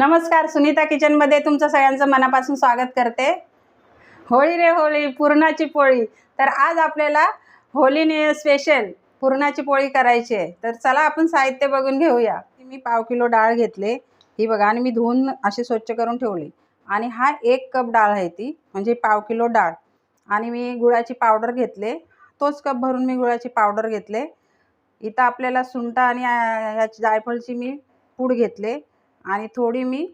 नमस्कार सुनीता किचनमध्ये तुमचं सगळ्यांचं मनापासून स्वागत करते. होळी रे होळी पुरणाची पोळी. तर आज आपल्याला होळीने स्पेशल पुरणाची पोळी करायची आहे. तर चला आपण साहित्य बघून घेऊया. मी पाव किलो डाळ घेतले. ही बघा आणि मी धुवून अशी स्वच्छ करून ठेवली. आणि हा एक कप डाळ आहे ती म्हणजे पाव किलो डाळ. आणि मी गुळाची पावडर घेतले. तोच कप भरून मी गुळाची पावडर घेतले. इथं आपल्याला सुंटा आणि याची जायफळची मी पूड घेतले. आणि थोडी मी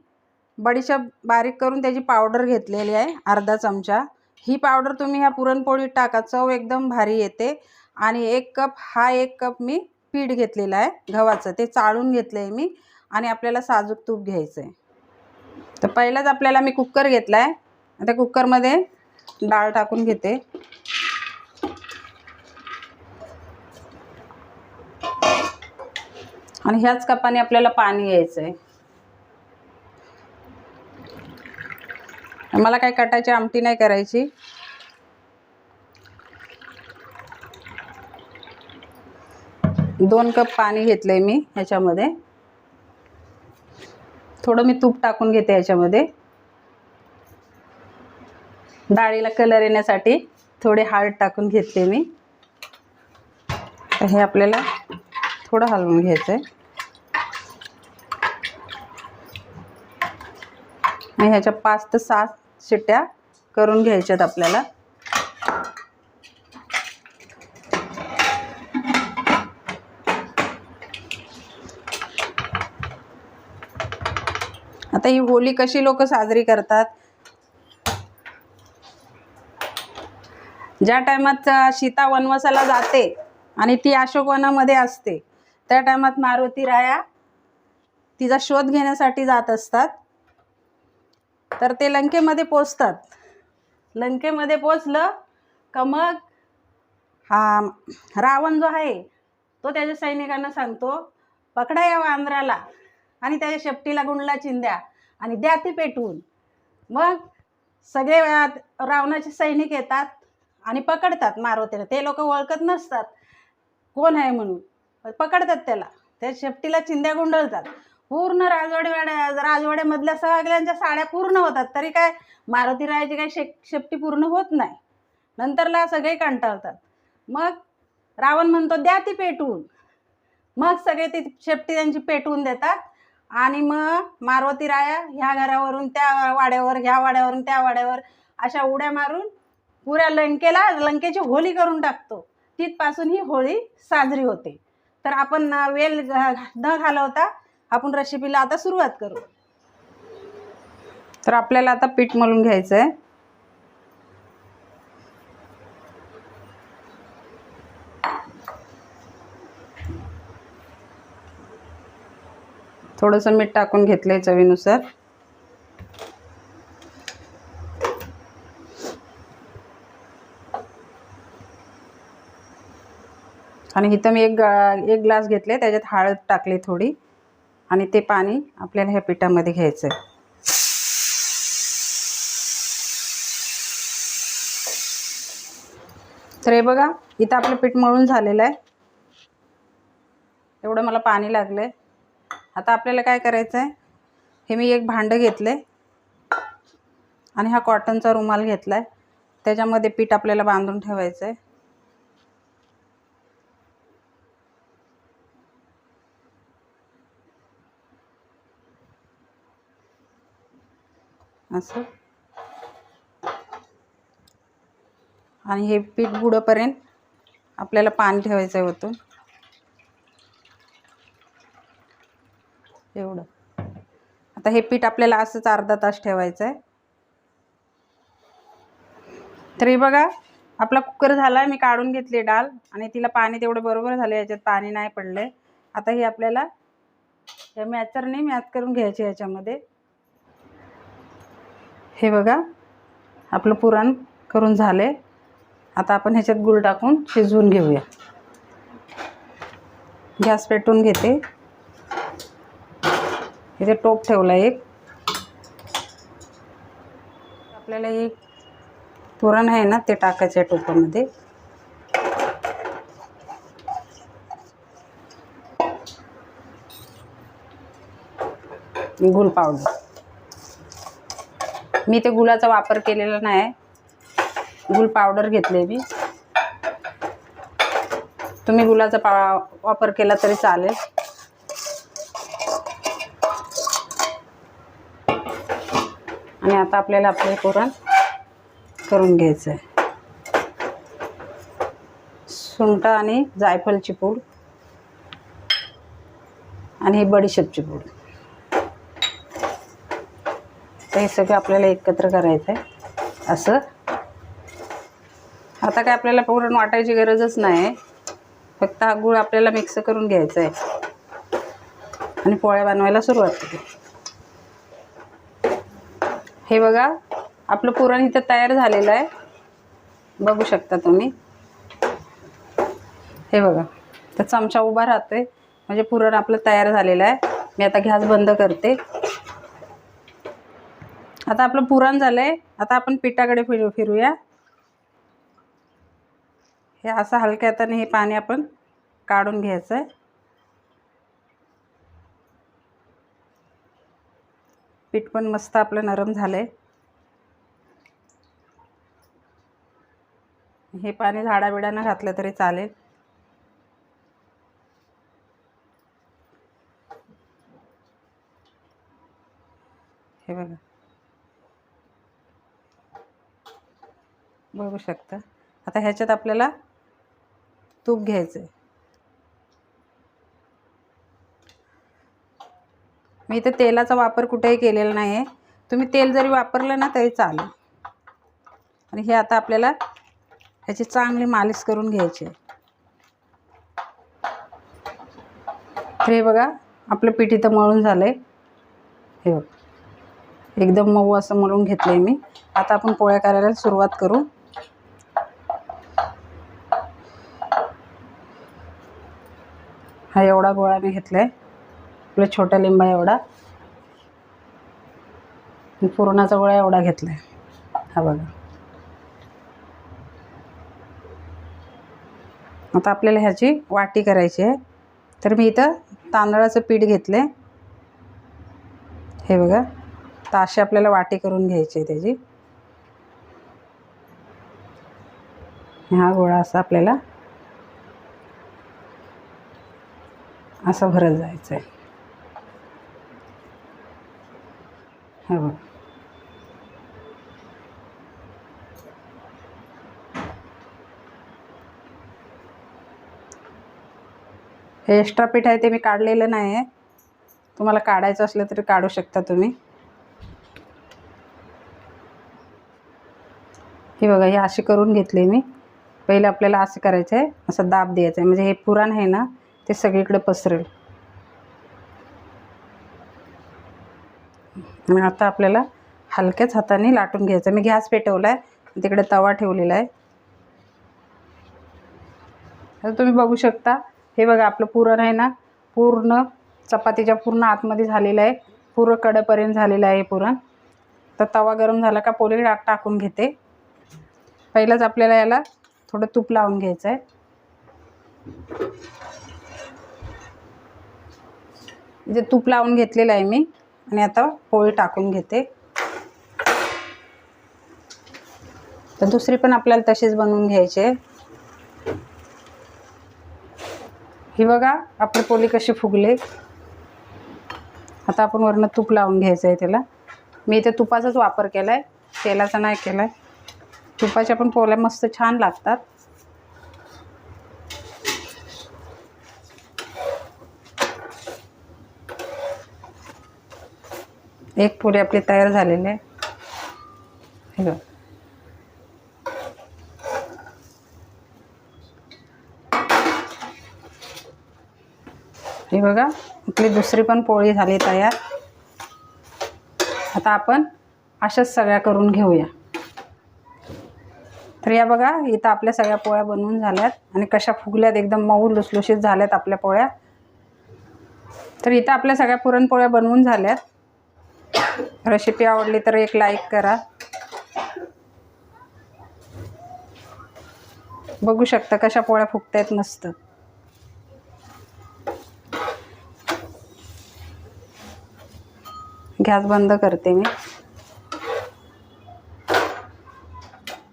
बडीशेप बारीक करून त्याची पावडर घेतलेली आहे अर्धा चमचा. ही पावडर तुम्ही ह्या पुरणपोळीत टाका चव एकदम भारी येते. आणि एक कप हा एक कप मी पीठ घेतलेलं आहे गव्हाचं. ते चाळून घेतलं आहे मी आणि आपल्याला साजूक तूप घ्यायचं आहे तर पहिलाच आपल्याला मी कुकर घेतला आहे त्या कुकरमध्ये डाळ टाकून घेते. आणि ह्याच कपाने आपल्याला पाणी घ्यायचं आहे मला काही कटायची आमटी नाही करायची. दोन कप पाणी घेतलं आहे मी ह्याच्यामध्ये. थोडं मी तूप टाकून घेते ह्याच्यामध्ये. डाळीला कलर येण्यासाठी थोडे हळद टाकून घेतले मी. हे आपल्याला थोडं हलवून घ्यायचं आहे आणि ह्याच्या पाच ते सात शिट्ट्या करून घ्यायच्यात आपल्याला. आता ही होळी कशी लोक साजरी करतात? ज्या टायमात सीता वनवासाला जाते आणि ती अशोकवनामध्ये असते त्या टायमात मारुती राया तिचा शोध घेण्यासाठी जात असतात. तर ते लंकेमध्ये पोचतात. लंकेमध्ये पोचलं का मग हा रावण जो आहे तो त्याच्या सैनिकांना सांगतो पकडा या वांद्राला आणि त्याच्या शेपटीला गुंडला चिंद्या आणि द्या ती पेटवून. मग सगळे रावणाचे सैनिक येतात आणि पकडतात मारुतीला. ते लोक ओळखत नसतात कोण आहे म्हणून. पकडतात त्याला. त्या शेपटीला चिंध्या गुंडळतात. पूर्ण राजवाड्यावाड्या राजवाड्यामधल्या सगळ्यांच्या साड्या पूर्ण होतात. तरी काय मारुती रायाची काही शेक शेपटी पूर्ण होत नाही. नंतरला सगळे कंटाळतात. मग रावण म्हणतो द्या ती पेटवून. मग सगळे ती शेपटी त्यांची पेटवून देतात. आणि मग मारुती राया ह्या घरावरून त्या वाड्यावर ह्या वाड्यावरून त्या वाड्यावर अशा उड्या मारून पुऱ्या लंकेला लंकेची होळी करून टाकतो. तिथपासून ही होळी साजरी होते. तर आपण वेल न घालवता आपण रेसिपीला आता सुरुवात करू. तर आपल्याला आता पीठ मळून घ्यायचं आहे थोडंसं मीठ टाकून घेतलं आहे चवीनुसार. आणि इथं मी एक गा- एक ग्लास घेतले त्याच्यात हळद टाकली थोडी. आणि ते पाणी आपल्याला ह्या पिठामध्ये घ्यायचं आहे तर हे बघा इथं आपलं पीठ मळून झालेलं आहे. एवढं मला पाणी लागलं आहे आता आपल्याला काय करायचं आहे हे मी एक भांडं घेतलं आहे आणि हा कॉटनचा रुमाल घेतला आहे त्याच्यामध्ये पीठ आपल्याला बांधून ठेवायचं आहे असं. आणि हे पीठ बुडंपर्यंत आपल्याला पाणी ठेवायचं आहे होतं एवढं. आता हे पीठ आपल्याला असंच अर्धा तास ठेवायचं आहे तरी बघा आपला कुकर झाला आहे मी काढून घेतली डाळ आणि तिला पाणी तेवढं बरोबर झालं याच्यात पाणी नाही पडलं आहे आता हे आपल्याला या मॅचरने मॅच करून घ्यायचे याच्यामध्ये. हे बघा आपलं पुरण करून झाले. आता आपण ह्याच्यात गुळ टाकून शिजवून घेऊया. गॅस पेटून घेते. इथे टोप ठेवला एक. आपल्याला एक पुरण आहे ना ते टाकायचं आहे टोपामध्ये. गुळ पावडर. मी ते गुलाचा वापर केलेला नाही. गुल पावडर घेतले मी. तुम्ही गुलाचा पा वापर केला तरी चालेल. आणि आता आपल्याला आपले पुरण करून घ्यायचं आहे सुंठ आणि जायफलची पूड आणि ही बडीशेपची पूड. तर हे सगळं आपल्याला एकत्र करायचं आहे असं. आता काय आपल्याला पुरण वाटायची गरजच नाही. फक्त हा गूळ आपल्याला मिक्स करून घ्यायचा आहे आणि पोळ्या बनवायला सुरुवात करू. हे बघा आपलं पुरण इथं तयार झालेलं आहे. बघू शकता तुम्ही. हे बघा तर चमचा उभा राहतोय. म्हणजे पुरण आपलं तयार झालेलं आहे. मी आता गॅस बंद करते. आता आपलं पुरण झालं आहे आता आपण पिठाकडे फिरू फिरूया. हे असं हलक्या हाताने हे पाणी आपण काढून घ्यायचं आहे पीठ पण मस्त आपलं नरम झालं आहे हे पाणी झाडाबिडानं घातलं तरी चालेल. हे बघा. बघू शकता. आता ह्याच्यात आपल्याला तूप घ्यायचं आहे मी इथे तेलाचा वापर कुठेही केलेला नाही आहे तुम्ही तेल जरी वापरलं ना तरी चालेल. आणि हे आता आपल्याला ह्याची चांगली मालिश करून घ्यायची आहे. तर हे बघा आपलं पीठ इथं मळून झालं आहे हे बघ. एकदम मऊ असं मळून घेतलं आहे मी. आता आपण पोळ्या करायला सुरुवात करू. हा एवढा गोळा मी घेतला आहे आपल्या छोट्या लिंबा एवढा. पुरणाचा गोळा एवढा घेतला आहे हा बघा. आता आपल्याला ह्याची वाटी करायची आहे. तर मी इथं तांदळाचं पीठ घेतले हे बघा. तर अशी आपल्याला वाटी करून घ्यायची आहे त्याची. हा गोळा असा आपल्याला असं भरत जायचं आहे हा बघ. हे एक्स्ट्रा पीठ आहे ते मी काढलेलं नाही आहे तुम्हाला काढायचं असलं तरी काढू शकता तुम्ही. हे बघा हे अशी करून घेतले मी. पहिले आपल्याला असं करायचं आहे असं दाब द्यायचं आहे म्हणजे हे पुराण आहे ना ते सगळीकडे पसरेल. आणि आता आपल्याला हलक्याच हाताने लाटून घ्यायचं. मी गॅस पेटवला आहे तिकडे तवा ठेवलेला आहे. आता तुम्ही बघू शकता हे बघा आपलं पुरण आहे ना पूर्ण चपातीच्या पूर्ण आतमध्ये झालेलं आहे. पूर्ण कडेपर्यंत झालेलं आहे हे पुरण. तर तवा गरम झाला का पोळी टाक टाकून घेते. पहिलंच आपल्याला याला थोडं तूप लावून घ्यायचं आहे इथे तूप लावून घेतलेलं आहे मी. आणि आता पोळी टाकून घेते. तर दुसरी पण आपल्याला तशीच बनवून घ्यायची ही बघा आपली पोळी कशी फुगले. आता आपण वरनं तूप लावून घ्यायचं आहे त्याला. मी इथे तुपाचाच वापर केला आहे तेलाचा नाही केला आहे तुपाच्या पण पोळ्या मस्त छान लागतात. एक पोळी आपली तयार झालेली आहे. हे हे बघा आपली दुसरी पण पोळी झाली तयार. आता आपण अशाच सगळ्या करून घेऊया. तर या बघा इथं आपल्या सगळ्या पोळ्या बनवून झाल्यात आणि कशा फुगल्यात एकदम मऊ लुसलुशीत झाल्यात आपल्या पोळ्या. तर इथं आपल्या सगळ्या पुरणपोळ्या बनवून झाल्यात. रेसिपी आवडली तर एक लाईक करा. बघू शकता कशा पोळ्या फुगतायत मस्त. गॅस बंद करते मी.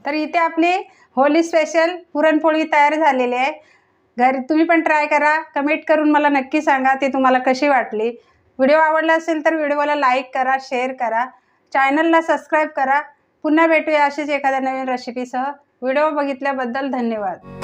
तर इथे आपली होली स्पेशल पुरणपोळी तयार झालेली आहे. घरी तुम्ही पण ट्राय करा. कमेंट करून मला नक्की सांगा ती तुम्हाला कशी वाटली? व्हिडिओ आवडला असेल तर व्हिडिओला लाईक करा शेअर करा. चॅनलला सबस्क्राईब करा. पुन्हा भेटूया अशीच एखाद्या नवीन रेसिपीसह. व्हिडिओ बघितल्याबद्दल धन्यवाद.